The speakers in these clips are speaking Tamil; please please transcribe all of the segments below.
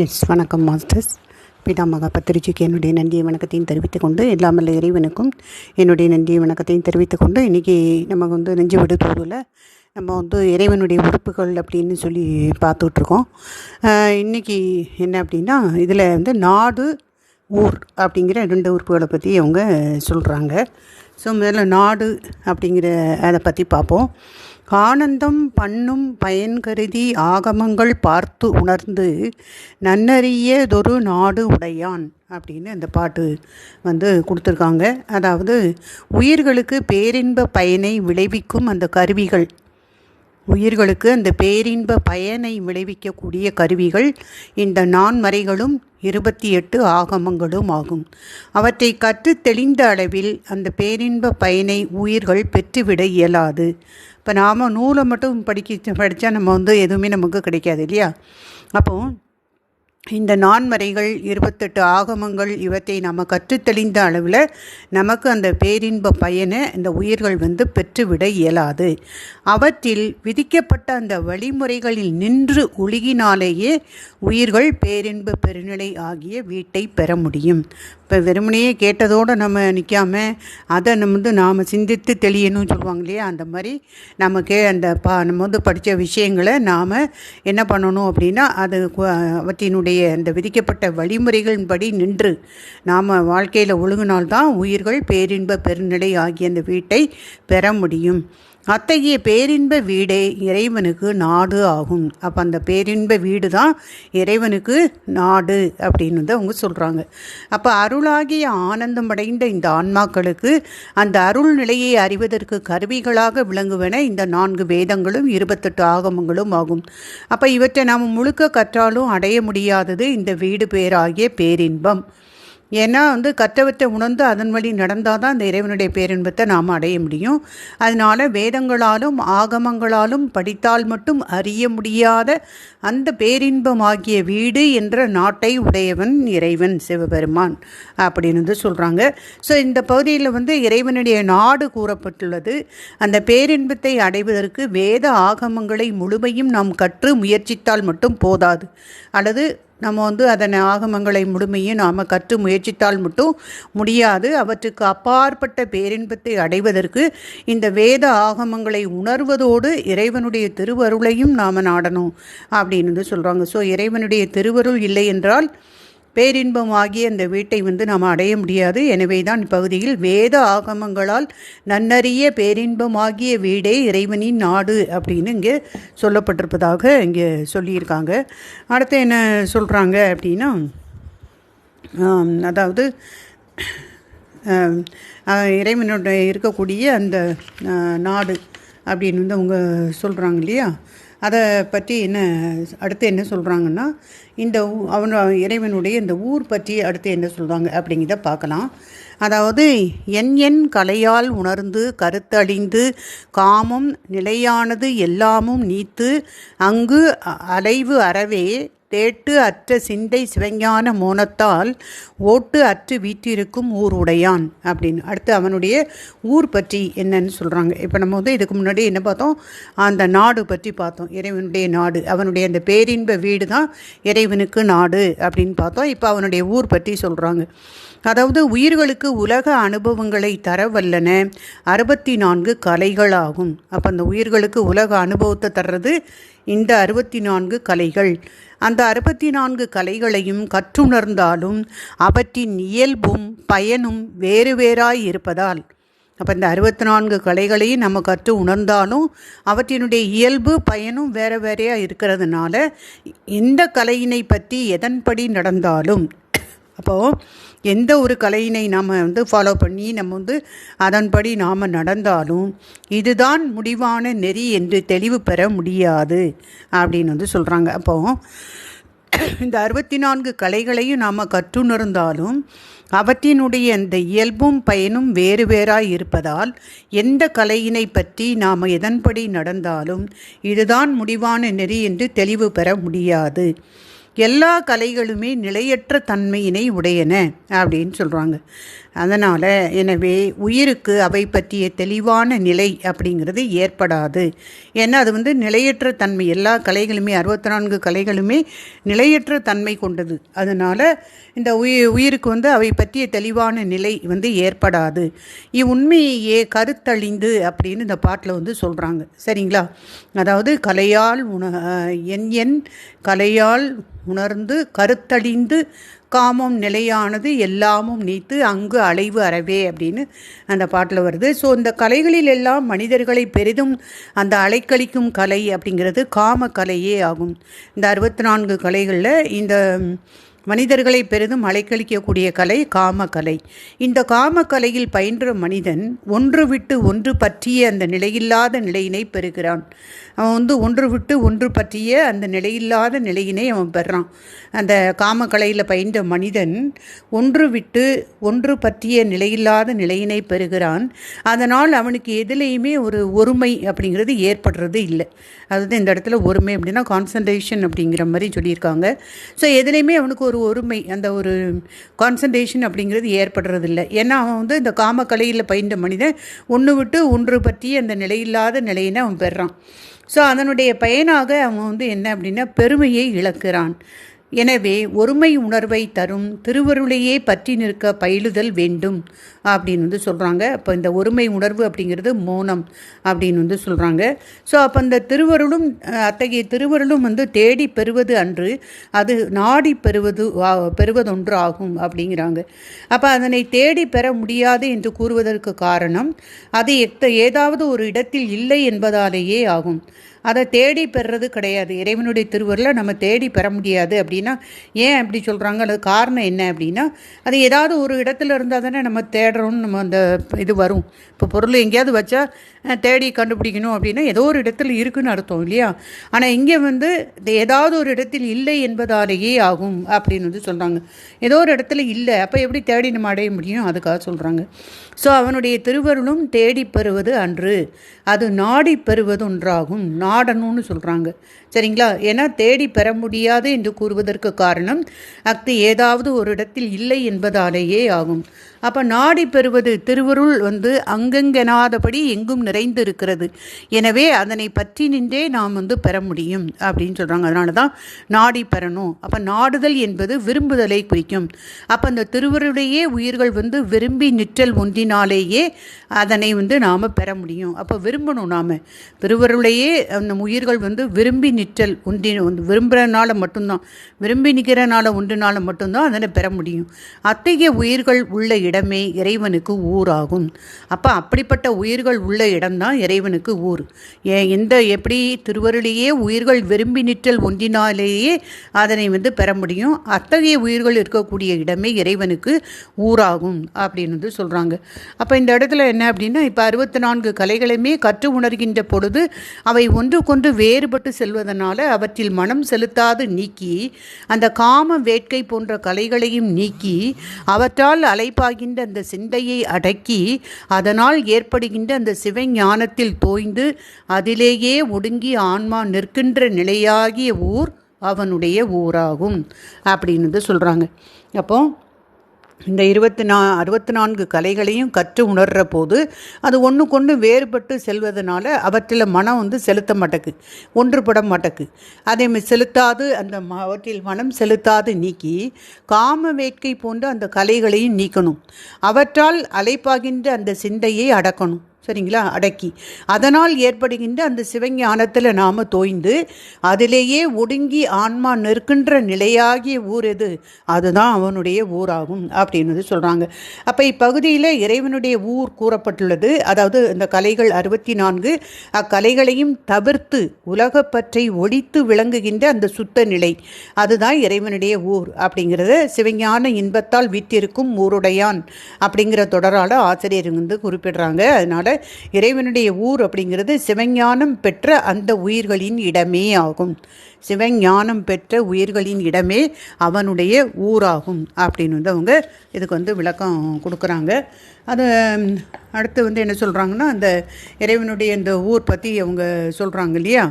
எஸ் வணக்கம் மாஸ்டர்ஸ். பிதாமகா பத்திரிச்சிக்கு என்னுடைய நன்றியை வணக்கத்தையும் தெரிவித்துக் கொண்டு எல்லாமல்ல இறைவனுக்கும் என்னுடைய நன்றியை வணக்கத்தையும் தெரிவித்துக் கொண்டு இன்றைக்கி நம்ம வந்து நெஞ்சு விடுதோடில் நம்ம வந்து இறைவனுடைய உறுப்புகள் அப்படின்னு சொல்லி பார்த்துட்ருக்கோம். இன்றைக்கி என்ன அப்படின்னா இதில் வந்து நாடு ஊர் அப்படிங்கிற ரெண்டு உறுப்புகளை பற்றி அவங்க சொல்கிறாங்க ஸோ முதல்ல நாடு அப்படிங்கிற அதை பற்றி பார்ப்போம். ஆனந்தம் பண்ணும் பயன் கருதி ஆகமங்கள் பார்த்து உணர்ந்து நன்னறியதொரு நாடு உடையான் அப்படின்னு அந்த பாட்டு வந்து கொடுத்துருக்காங்க. அதாவது உயிர்களுக்கு பேரின்ப பயனை விளைவிக்கும் அந்த கருவிகள். உயிர்களுக்கு அந்த பேரின்ப பயனை விளைவிக்கக்கூடிய கருவிகள் இந்த நான்மறைகளும் இருபத்தி எட்டு ஆகமங்களும் ஆகும். அவற்றை கற்று தெளிந்த அளவில் அந்த பேரின்ப பயனை உயிர்கள் பெற்றுவிட இயலாது. இப்போ நாம் நூலை மட்டும் படிக்க படித்தா நம்ம வந்து எதுவுமே நமக்கு கிடைக்காது இல்லையா? அப்போது இந்த நான்மறைகள் இருபத்தெட்டு ஆகமங்கள் இவற்றை நம்ம கற்றுத்தெளிந்த அளவில் நமக்கு அந்த பேரின்ப பயனை இந்த உயிர்கள் வந்து பெற்றுவிட இயலாது. அவற்றில் விதிக்கப்பட்ட அந்த வழிமுறைகளில் நின்று ஒழுகினாலேயே உயிர்கள் பேரின்ப பெருநிலை ஆகிய வீட்டை பெற முடியும். இப்போ வெறுமனையே கேட்டதோடு நம்ம நிற்காம அதை நம்ம வந்து நாம் சிந்தித்து தெளியணும்னு சொல்லுவாங்க இல்லையா? அந்த மாதிரி நமக்கே அந்த பா நம்ம வந்து படித்த விஷயங்களை நாம் என்ன பண்ணணும் அப்படின்னா அது அவற்றினுடைய அந்த விதிக்கப்பட்ட வழிமுறைகளின்படி நின்று நாம் வாழ்க்கையில் ஒழுங்கினால்தான் உயிர்கள் பேரின்ப பெருநிலை ஆகிய அந்த வீட்டை பெற முடியும். அத்தகைய பேரின்ப வீடே இறைவனுக்கு நாடு ஆகும். அப்போ அந்த பேரின்ப வீடு தான் இறைவனுக்கு நாடு அப்படின்னு வந்து அவங்க சொல்கிறாங்க அப்போ அருளாகிய ஆனந்தம் அடைந்த இந்த ஆன்மாக்களுக்கு அந்த அருள் நிலையை அறிவதற்கு கருவிகளாக விளங்குவன இந்த நான்கு வேதங்களும் இருபத்தெட்டு ஆகமங்களும் ஆகும். அப்போ இவற்றை நாம் முழுக்க கற்றாலும் அடைய முடியாதது இந்த வீடு பேராகிய பேரின்பம். ஏன்னா வந்து கற்றவற்றை உணர்ந்து அதன் வழி நடந்தால் தான் அந்த இறைவனுடைய பேரின்பத்தை நாம் அடைய முடியும். அதனால் வேதங்களாலும் ஆகமங்களாலும் படித்தால் மட்டும் அறிய முடியாத அந்த பேரின்பமாகிய வீடு என்ற நாட்டை உடையவன் இறைவன் சிவபெருமான் அப்படின்னு வந்து சொல்கிறாங்க ஸோ இந்த பகுதியில் வந்து இறைவனுடைய நாடு கூறப்பட்டுள்ளது. அந்த பேரின்பத்தை அடைவதற்கு வேத ஆகமங்களை முழுமையும் நாம் கற்று முயற்சித்தால் மட்டும் போதாது. அல்லது நம்ம வந்து அதன் ஆகமங்களை முழுமையும் நாம் கற்று முயற்சித்தால் மட்டும் முடியாது. அவற்றுக்கு அப்பாற்பட்ட பேரின்பத்தை அடைவதற்கு இந்த வேத ஆகமங்களை உணர்வதோடு இறைவனுடைய திருவருளையும் நாம் நாடணும் அப்படின்னு சொல்கிறாங்க ஸோ இறைவனுடைய திருவருள் இல்லை என்றால் பேரின்பமாகிய அந்த வீட்டை வந்து நாம் அடைய முடியாது. எனவே தான் இப்பகுதியில் வேத ஆகமங்களால் நன்னறிய பேரின்பமாகிய வீடே இறைவனின் நாடு அப்படின்னு இங்கே சொல்லப்பட்டிருப்பதாக இங்கே சொல்லியிருக்காங்க. அடுத்து என்ன சொல்கிறாங்க அப்படின்னா அதாவது இறைவனுடைய இருக்கக்கூடிய அந்த நாடு அப்படின்னு வந்து அவங்க சொல்கிறாங்க இல்லையா? அதை பற்றி என்ன அடுத்து என்ன சொல்கிறாங்கன்னா இந்த அவன் இறைவனுடைய இந்த ஊர் பற்றி அடுத்து என்ன சொல்கிறாங்க அப்படிங்கிறத பார்க்கலாம். அதாவது என் என் கலையால் உணர்ந்து கருத்தழிந்து காமம் நிலையானது எல்லாமும் நீத்து அங்கு அலைவு அறவே தேட்டு அற்ற சிந்தை சிவஞான மோனத்தால் ஓட்டு அற்று வீட்டிருக்கும் ஊர் உடையான் அப்படின்னு. அடுத்து அவனுடைய ஊர் பற்றி என்னன்னு சொல்கிறாங்க இப்போ நம்ம வந்து இதுக்கு முன்னாடி என்ன பார்த்தோம்? அந்த நாடு பற்றி பார்த்தோம். இறைவனுடைய நாடு. அவனுடைய அந்த பேரின்ப வீடு தான் இறைவனுக்கு நாடு அப்படின்னு பார்த்தோம். இப்போ அவனுடைய ஊர் பற்றி சொல்கிறாங்க அதாவது உயிர்களுக்கு உலக அனுபவங்களை தரவல்லன அறுபத்தி நான்கு கலைகளாகும். அப்போ அந்த உயிர்களுக்கு உலக அனுபவத்தை தர்றது இந்த அறுபத்தி நான்கு கலைகள். அந்த அறுபத்தி நான்கு கலைகளையும் கற்றுணர்ந்தாலும் அவற்றின் இயல்பும் பயனும் வேறு வேறாய் இருப்பதால் அப்போ இந்த அறுபத்தி நான்கு கலைகளையும் நம்ம கற்று உணர்ந்தாலும் அவற்றினுடைய இயல்பு பயனும் வேறு வேறையாக இருக்கிறதுனால இந்த கலையினை பற்றி எதன்படி நடந்தாலும் அப்போது எந்த ஒரு கலையினை நாம் வந்து ஃபாலோ பண்ணி நம்ம வந்து அதன்படி நாம் நடந்தாலும் இதுதான் முடிவான நெறி என்று தெளிவு பெற முடியாது அப்படின்னு வந்து சொல்கிறாங்க அப்போது இந்த அறுபத்தி நான்கு கலைகளையும் நாம் கற்றுணர்ந்தாலும் அவற்றினுடைய அந்த இயல்பும் பயனும் வேறு வேறாய் இருப்பதால் எந்த கலையினை பற்றி நாம் எதன்படி நடந்தாலும் இதுதான் முடிவான நெறி என்று தெளிவு பெற முடியாது. எல்லா கலைகளுமே நிலையற்ற தன்மையினை உடையன அப்படின்னு சொல்கிறாங்க அதனால் எனவே உயிருக்கு அவை பற்றிய தெளிவான நிலை அப்படிங்கிறது ஏற்படாது. ஏன்னா அது வந்து நிலையற்ற தன்மை. எல்லா கலைகளுமே அறுபத்தி நான்கு கலைகளுமே நிலையற்ற தன்மை கொண்டது. அதனால் இந்த உயிர் உயிருக்கு வந்து அவை பற்றிய தெளிவான நிலை வந்து ஏற்படாது. இவ்வுண்மையே கருத்தழிந்து அப்படின்னு இந்த பாட்டில் வந்து சொல்கிறாங்க சரிங்களா? அதாவது கலையால் உண என் என் கலையால் உணர்ந்து கருத்தழிந்து காமம் நிலையானது எல்லாமும் நீத்து அங்கு அலைவு அறவே அப்படின்னு அந்த பாட்டில் வருது. ஸோ இந்த கலைகளில் எல்லாம் மனிதர்களை பெரிதும் அந்த அலைக்கழிக்கும் கலை அப்படிங்கிறது காம கலையே ஆகும். இந்த அறுபத்தி நான்கு கலைகளில் இந்த மனிதர்களை பெரிதும் அலைக்கழிக்கக்கூடிய கலை காமக்கலை. இந்த காமக்கலையில் பயின்ற மனிதன் ஒன்று விட்டு ஒன்று பற்றிய அந்த நிலையில்லாத நிலையினை பெறுகிறான். அவன் வந்து ஒன்று விட்டு ஒன்று பற்றிய அந்த நிலையில்லாத நிலையினை அவன் பெறான். அந்த காமக்கலையில் பயின்ற மனிதன் ஒன்று விட்டு ஒன்று பற்றிய நிலையில்லாத நிலையினை பெறுகிறான். அதனால் அவனுக்கு எதிலேயுமே ஒரு ஒருமை அப்படிங்கிறது ஏற்படுறது இல்லை. அதுதான் இந்த இடத்துல ஒருமை அப்படின்னா கான்சன்ட்ரேஷன் அப்படிங்கிற மாதிரி சொல்லியிருக்காங்க. ஸோ எதுலேயுமே அவனுக்கு ஒரு ஒருமை அந்த ஒரு கான்சன்ட்ரேஷன் அப்படிங்கிறது ஏற்படுறது இல்லை ஏன்னா அவன் வந்து இந்த காமக்கலையில் பயின்ற மனிதன் ஒன்று விட்டு ஒன்று பற்றிய அந்த நிலையில்லாத நிலையினை அவன் பெறான். ஸோ அதனுடைய பயனாக அவன் வந்து என்ன அப்படின்னா பெருமையை இழக்கிறான். எனவே ஒருமை உணர்வை தரும் திருவருளையே பற்றி நிற்க பயிலுதல் வேண்டும் அப்படின்னு வந்து சொல்கிறாங்க அப்போ இந்த ஒருமை உணர்வு அப்படிங்கிறது மௌனம் அப்படின்னு வந்து சொல்கிறாங்க ஸோ அப்போ அந்த திருவருளும் அத்தகைய திருவருளும் வந்து தேடி பெறுவது அன்று அது நாடி பெறுவது பெறுவதொன்று ஆகும் அப்படிங்கிறாங்க. அப்போ அதனை தேடி பெற முடியாது என்று கூறுவதற்கு காரணம் அது எத்த ஏதாவது ஒரு இடத்தில் இல்லை என்பதாலேயே ஆகும். அதை தேடி பெறுறது கிடையாது. இறைவனுடைய திருவருளை நம்ம தேடி பெற முடியாது அப்படின்னா ஏன் அப்படி சொல்கிறாங்க அது காரணம் என்ன அப்படின்னா அது ஏதாவது ஒரு இடத்துல இருந்தால் தானே நம்ம தேடுறோம்னு நம்ம அந்த இது வரும். இப்போ பொருள் எங்கேயாவது வச்சா தேடி கண்டுபிடிக்கணும் அப்படின்னா ஏதோ ஒரு இடத்துல இருக்குன்னு அர்த்தம் இல்லையா? ஆனால் இங்கே வந்து ஏதாவது ஒரு இடத்தில் இல்லை என்பதாலேயே ஆகும் அப்படின்னு வந்து சொல்கிறாங்க ஏதோ ஒரு இடத்துல இல்லை அப்போ எப்படி தேடி நம்ம அடைய முடியும்? அதுக்காக சொல்கிறாங்க ஸோ அவனுடைய திருவருளும் தேடி பெறுவது அன்று. அது நாடி பெறுவது ஒன்றாகும். ஆடணும்னு சொல்கிறாங்க சரிங்களா? ஏன்னா தேடி பெற முடியாது என்று கூறுவதற்கு காரணம் அக்தி ஏதாவது ஒரு இடத்தில் இல்லை என்பதாலேயே ஆகும். அப்போ நாடி பெறுவது திருவருள் வந்து அங்கங்கெனாதபடி எங்கும் நிறைந்து இருக்கிறது எனவே அதனை பற்றி நின்றே நாம் வந்து பெற முடியும் அப்படின்னு சொல்கிறாங்க அதனால தான் நாடி பெறணும். அப்போ நாடுதல் என்பது விரும்புதலை குறிக்கும். அப்போ அந்த திருவருளையே உயிர்கள் வந்து விரும்பி நிற்றல் ஒன்றினாலேயே அதனை வந்து நாம் பெற முடியும். அப்போ விரும்பணும் நாம். திருவருளையே அந்த உயிர்கள் வந்து விரும்பி நிற்றல் ஒன்றி விரும்புகிறனால மட்டும்தான். விரும்பி நிற்கிறனால ஒன்றினால மட்டும்தான் அதனை பெற முடியும். அத்தகைய உயிர்கள் உள்ள இடமே இறைவனுக்கு ஊராகும். அப்போ அப்படிப்பட்ட உயிர்கள் உள்ள இடம்தான் இறைவனுக்கு ஊர். எந்த எப்படி திருவருளியே உயிர்கள் விரும்பி நிற்றல் ஒன்றினாலேயே அதனை வந்து பெற முடியும். அத்தகைய உயிர்கள் இருக்கக்கூடிய இடமே இறைவனுக்கு ஊராகும் அப்படின்னு வந்து சொல்கிறாங்க அப்போ இந்த இடத்துல என்ன அப்படின்னா இப்போ அறுபத்தி நான்கு கலைகளையுமே கற்று உணர்கின்ற பொழுது அவை ஒன்றுக்கொன்று வேறுபட்டு செல்வதனால அவற்றில் மனம் செலுத்தாது நீக்கி அந்த காம வேட்கை போன்ற கலைகளையும் நீக்கி அவற்றால் அலைப்பாகின்ற அந்த சிந்தையை அடக்கி அதனால் ஏற்படுகின்ற அந்த சிவஞானத்தில் தோய்ந்து அதிலேயே ஒடுங்கி ஆன்மா நிற்கின்ற நிலையாகிய ஊர் அவனுடைய ஊராகும். அப்படின்னு சொல்கிறாங்க அப்போ இந்த இருபத்தி நா அறுபத்தி நான்கு கலைகளையும் கற்று உணர்கிற போது அது ஒன்றுக்கொன்று வேறுபட்டு செல்வதனால அவற்றில் மனம் வந்து செலுத்த மாட்டேக்கு ஒன்றுபட மாட்டேக்கு. அதே செலுத்தாது அந்த அவற்றில் மனம் செலுத்தாது நீக்கி காம வேட்கை போன்ற அந்த கலைகளையும் நீக்கணும். அவற்றால் அலைப்பாகின்ற அந்த சிந்தையை அடக்கணும். சரிங்களா? அடக்கி. அதனால் ஏற்படுகின்ற அந்த சிவஞானத்தில் நாம் தோய்ந்து அதிலேயே ஒடுங்கி ஆன்மா நிற்கின்ற நிலையாகிய ஊர் எது? அதுதான் அவனுடைய ஊராகும் அப்படின்னு சொல்கிறாங்க அப்போ இப்பகுதியில் இறைவனுடைய ஊர் கூறப்பட்டுள்ளது. அதாவது இந்த கலைகள் அறுபத்தி நான்கு அக்கலைகளையும் தவிர்த்து உலகப்பற்றை ஒழித்து விளங்குகின்ற அந்த சுத்த நிலை. அதுதான் இறைவனுடைய ஊர் அப்படிங்கிறது சிவஞான இன்பத்தால் வித்திருக்கும் ஊருடையான் அப்படிங்கிற தொடரால் ஆசிரியர் வந்து குறிப்பிடுறாங்க. அதனால் இறைவனுடைய ஊர் அப்படிங்கிறது சிவஞானம் பெற்ற அந்த உயிர்களின் இடமே ஆகும். சிவஞானம் பெற்ற உயிர்களின் இடமே அவனுடைய ஊராகும் அப்படின்னு வந்து அவங்க இதுக்கு வந்து விளக்கம் கொடுக்குறாங்க. அது அடுத்து வந்து என்ன சொல்கிறாங்கன்னா அந்த இறைவனுடைய இந்த ஊர் பற்றி அவங்க சொல்கிறாங்க இல்லையா?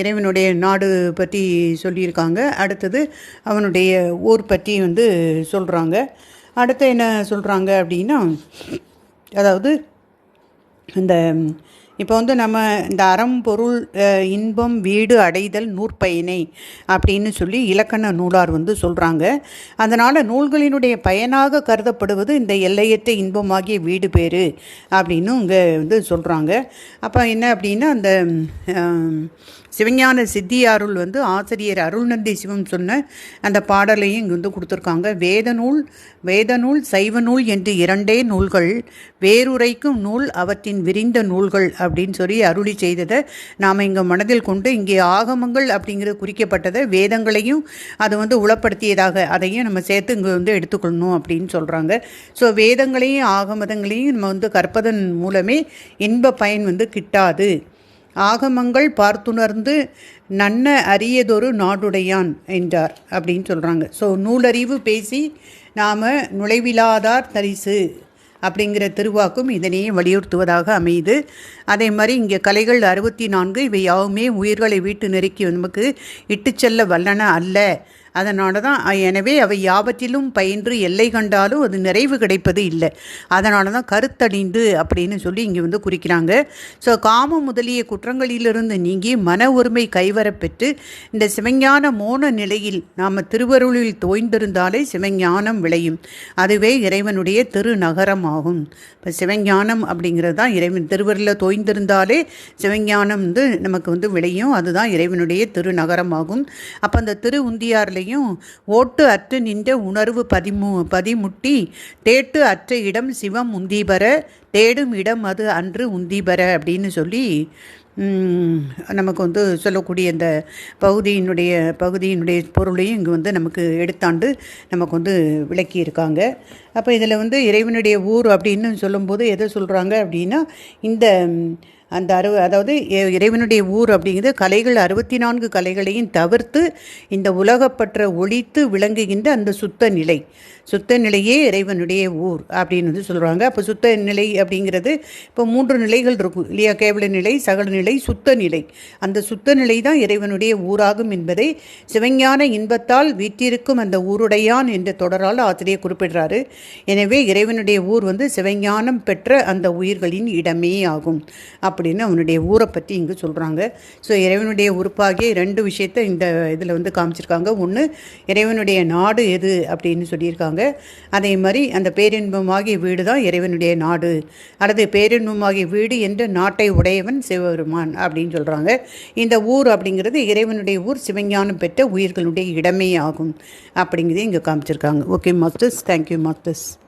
இறைவனுடைய நாடு பற்றி சொல்லியிருக்காங்க. அடுத்தது அவனுடைய ஊர் பற்றி வந்து சொல்கிறாங்க அடுத்து என்ன சொல்கிறாங்க அப்படின்னா அதாவது இந்த இப்போ வந்து நம்ம இந்த அறம் பொருள் இன்பம் வீடு அடைதல் நூற்பயனை அப்படின்னு சொல்லி இலக்கண நூலார் வந்து சொல்கிறாங்க அதனால் நூல்களினுடைய பயனாக கருதப்படுவது இந்த எல்லையற்ற இன்பமாகிய வீடு பேர் அப்படின்னு இங்கே வந்து சொல்கிறாங்க அப்போ என்ன அப்படின்னா அந்த சிவஞான சித்தியாருள் வந்து ஆசிரியர் அருள்நந்தி சிவம் சொன்ன அந்த பாடலையும் இங்கே வந்து கொடுத்துருக்காங்க. வேதநூல் வேதநூல் சைவ நூல் என்று இரண்டே நூல்கள் வேறுரைக்கும் நூல் அவற்றின் விரிந்த நூல்கள் அப்படின்னு சொல்லி அருளி செய்ததை நாம் இங்கே மனதில் கொண்டு இங்கே ஆகமங்கள் அப்படிங்கிறது குறிக்கப்பட்டதை வேதங்களையும் அது வந்து உளப்படுத்தியதாக அதையும் நம்ம சேர்த்து இங்கே வந்து எடுத்துக்கொள்ளணும் அப்படின்னு சொல்கிறாங்க ஸோ வேதங்களையும் ஆகமதங்களையும் நம்ம வந்து கற்பதன் மூலமே இன்ப பயன் வந்து கிட்டாது. ஆகமங்கள் பார்த்துணர்ந்து நன்ன அரியதொரு நாடுடையான் என்றார் அப்படின்னு சொல்கிறாங்க ஸோ நூலறிவு பேசி நாம் நுழைவிலாதார் தரிசு அப்படிங்கிற திருவாக்கும் இதனையே வலியுறுத்துவதாக அமையுது. அதே மாதிரி இங்கே கலைகள் அறுபத்தி நான்கு இவை யாவுமே உயிர்களை வீட்டு நெருக்கி நமக்கு இட்டு செல்ல வல்லன அல்ல. அதனால தான் எனவே அவை யாவற்றிலும் பயின்று எல்லை கண்டாலும் அது நிறைவு கிடைப்பது இல்லை. அதனால தான் கருத்தடிந்து அப்படின்னு சொல்லி இங்கே வந்து குறிக்கிறாங்க. ஸோ காமம் முதலிய குற்றங்களிலிருந்து நீங்கி மன ஒருமை கைவரப்பெற்று இந்த சிவஞான மோன நிலையில் நாம் திருவருளில் தோய்ந்திருந்தாலே சிவஞானம் விளையும். அதுவே இறைவனுடைய திருநகரம் ஆகும் இப்போ சிவஞானம் அப்படிங்கிறது தான் இறைவன் திருவருளில் தோய்ந்திருந்தாலே சிவஞானம் வந்து நமக்கு வந்து விளையும். அதுதான் இறைவனுடைய திருநகரமாகும். அப்போ அந்த திரு உந்தியார்லையும் ஓட்டு அற்று நின்ற உணர்வு பதிமு பதிமுட்டி தேட்டு அற்ற இடம் சிவம் உந்தீபர தேடும் இடம் அது அன்று உந்தீபர அப்படின்னு சொல்லி நமக்கு வந்து சொல்லக்கூடிய இந்த பகுதியினுடைய பகுதியினுடைய பொருளையும் இங்கே வந்து நமக்கு எடுத்தாண்டு நமக்கு வந்து விளக்கியிருக்காங்க. அப்போ இதில் வந்து இறைவனுடைய ஊர் அப்படின்னு சொல்லும்போது எதை சொல்கிறாங்க அப்படின்னா இந்த அந்த அறு அதாவது இ- இறைவனுடைய ஊர் அப்படிங்கிறது கலைகள் அறுபத்தி நான்கு கலைகளையும் தவிர்த்து இந்த உலகப்பற்ற ஒழித்து விளங்குகின்ற அந்த சுத்த நிலை. சுத்த நிலையே இறைவனுடைய ஊர் அப்படின்னு வந்து சொல்கிறாங்க அப்போ சுத்த நிலை அப்படிங்கிறது இப்போ மூன்று நிலைகள் இருக்கும். இல்லையா? கேவல நிலை சகல நிலை சுத்த நிலை. அந்த சுத்த நிலை தான் இறைவனுடைய ஊராகும் என்பதை சிவஞான இன்பத்தால் வீற்றிருக்கும் அந்த ஊருடையான் என்ற தொடரால் ஆசிரியர் குறிப்பிடுறாரு. எனவே இறைவனுடைய ஊர் வந்து சிவஞானம் பெற்ற அந்த உயிர்களின் இடமே ஆகும் அப்படின்னு அவனுடைய ஊரை பற்றி இங்கு சொல்கிறாங்க ஸோ இறைவனுடைய உறுப்பாகிய ரெண்டு விஷயத்தை இந்த இதில் வந்து காமிச்சிருக்காங்க. ஒன்று இறைவனுடைய நாடு எது அப்படின்னு சொல்லியிருக்காங்க. அதே மாதிரி அந்த பேரின்பமாகிய வீடு தான் இறைவனுடைய நாடு. அல்லது பேரின்பமாகிய வீடு என்ற நாட்டை உடையவன் சிவபெருமான் அப்படின்னு சொல்கிறாங்க இந்த ஊர் அப்படிங்கிறது இறைவனுடைய ஊர் சிவஞானம் பெற்ற உயிர்களுடைய இடமே ஆகும். அப்படிங்கிறது இங்கே காமிச்சிருக்காங்க. Okay masters thank you masters